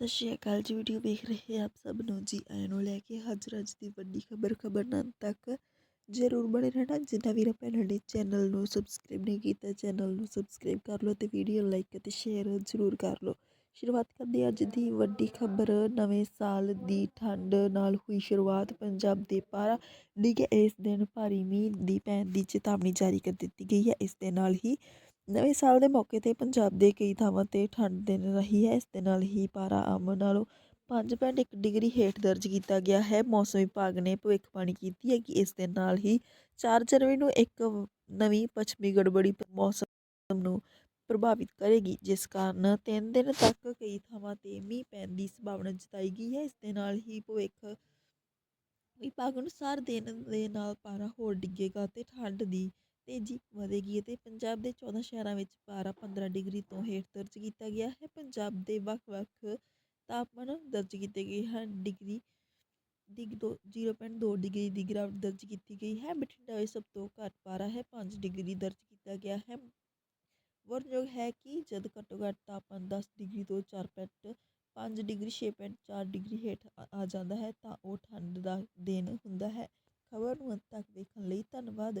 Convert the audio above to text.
ਸਤਿ ਸ਼੍ਰੀ ਅਕਾਲ ਜੀ ਵੀਡੀਓ ਵੇਖ ਰਹੇ ਆਪ ਸਭ ਨੂੰ ਜੀ। ਆਇਆਂ ਨੂੰ ਲੈ ਕੇ ਹਾਜ਼ਰ ਅੱਜ ਦੀ ਵੱਡੀ ਖਬਰ ਖਬਰ ਤੱਕ ਜ਼ਰੂਰ ਬਣੇ ਰਹਿਣਾ। ਜਿੰਨਾ ਵੀਰਾਂ ਭੈਣਾਂ ਨੇ ਚੈਨਲ ਨੂੰ ਸਬਸਕ੍ਰਾਈਬ ਨਹੀਂ ਕੀਤਾ ਚੈਨਲ ਨੂੰ ਸਬਸਕ੍ਰਾਈਬ ਕਰ ਲਓ ਤੇ ਵੀਡੀਓ ਲਾਈਕ ਅਤੇ ਸ਼ੇਅਰ ਜ਼ਰੂਰ ਕਰ ਲਓ। ਸ਼ੁਰੂਆਤ ਕਰਦੇ ਹਾਂ ਅੱਜ ਦੀ ਵੱਡੀ ਖਬਰ। ਨਵੇਂ ਸਾਲ ਦੀ ਠੰਡ ਨਾਲ ਹੋਈ ਸ਼ੁਰੂਆਤ ਪੰਜਾਬ ਦੇ ਪਾਰਾ। ਡਿੱਗੇ ਇਸ ਦਿਨ ਭਾਰੀ ਮੀਂਹ ਦੀ ਪੈਣ ਦੀ ਚੇਤਾਵਨੀ ਜਾਰੀ ਕਰ ਦਿੱਤੀ ਗਈ ਹੈ। ਇਸ ਦੇ ਨਾਲ ਹੀ ਨਵੇਂ ਸਾਲ ਦੇ ਮੌਕੇ ਤੇ ਪੰਜਾਬ ਦੇ ਕਈ ਥਾਵਾਂ ਤੇ ਠੰਡ ਦਿਨ ਰਹੀ ਹੈ। ਇਸ ਦੇ ਨਾਲ ਹੀ ਪਾਰਾ ਆਮ ਨਾਲੋਂ 5.1 ਡਿਗਰੀ ਹੇਠ ਦਰਜ ਕੀਤਾ ਗਿਆ ਹੈ। ਮੌਸਮ ਵਿਭਾਗ ਨੇ ਭਵਿੱਖਬਾਣੀ ਕੀਤੀ ਹੈ ਕਿ ਇਸ ਦੇ ਨਾਲ ਹੀ 4 ਜਨਵਰੀ ਨੂੰ ਇੱਕ ਨਵੀਂ ਪੱਛਮੀ ਗੜਬੜੀ ਮੌਸਮ ਨੂੰ ਪ੍ਰਭਾਵਿਤ ਕਰੇਗੀ, ਜਿਸ ਕਾਰਨ ਤਿੰਨ ਦਿਨ ਤੱਕ ਕਈ ਥਾਵਾਂ ਤੇ ਮੀਂਹ ਪੈਣ ਦੀ ਸੰਭਾਵਨਾ ਜਤਾਈ ਗਈ ਹੈ। ਇਸ ਦੇ ਨਾਲ ਹੀ ਭਵਿੱਖ ਵਿਭਾਗ ਅਨੁਸਾਰ ਦਿਨ ਦੇ ਨਾਲ ਪਾਰਾ ਹੋਰ ਡਿੱਗੇਗਾ ਤੇ ਠੰਡ ਦੀ ਤੇਜ਼ੀ ਵਧੇਗੀ ਅਤੇ ਪੰਜਾਬ ਦੇ 14 ਸ਼ਹਿਰਾਂ ਵਿੱਚ ਪਾਰਾ 15 ਡਿਗਰੀ ਤੋਂ ਹੇਠ ਦਰਜ ਕੀਤਾ ਗਿਆ ਹੈ। ਪੰਜਾਬ ਦੇ ਵੱਖ-ਵੱਖ ਤਾਪਮਾਨ ਦਰਜ ਕੀਤੇ ਗਏ ਹਨ। ਡਿਗਰੀ ਡਿਗ ਦੋ 0.2 ਡਿਗਰੀ ਦੀ ਗਿਰਾਵਟ ਦਰਜ ਕੀਤੀ ਗਈ ਹੈ। ਬਠਿੰਡਾ ਵਿੱਚ ਸਭ ਤੋਂ ਘੱਟ ਪਾਰਾ ਹੈ, ਪੰਜ ਡਿਗਰੀ ਦਰਜ ਕੀਤਾ ਗਿਆ ਹੈ। ਵਰਨਯੋਗ ਹੈ ਕਿ ਜਦ ਘੱਟੋ ਘੱਟ ਤਾਪਮਾਨ 10 ਡਿਗਰੀ ਤੋਂ 4.5 ਡਿਗਰੀ 6.4 ਡਿਗਰੀ ਹੇਠ ਆ- ਆ ਜਾਂਦਾ ਹੈ ਤਾਂ ਉਹ ਠੰਡ ਦਾ ਦਿਨ ਹੁੰਦਾ ਹੈ। ਖਬਰ ਨੂੰ ਅੰਤ ਤੱਕ ਦੇਖਣ ਲਈ ਧੰਨਵਾਦ।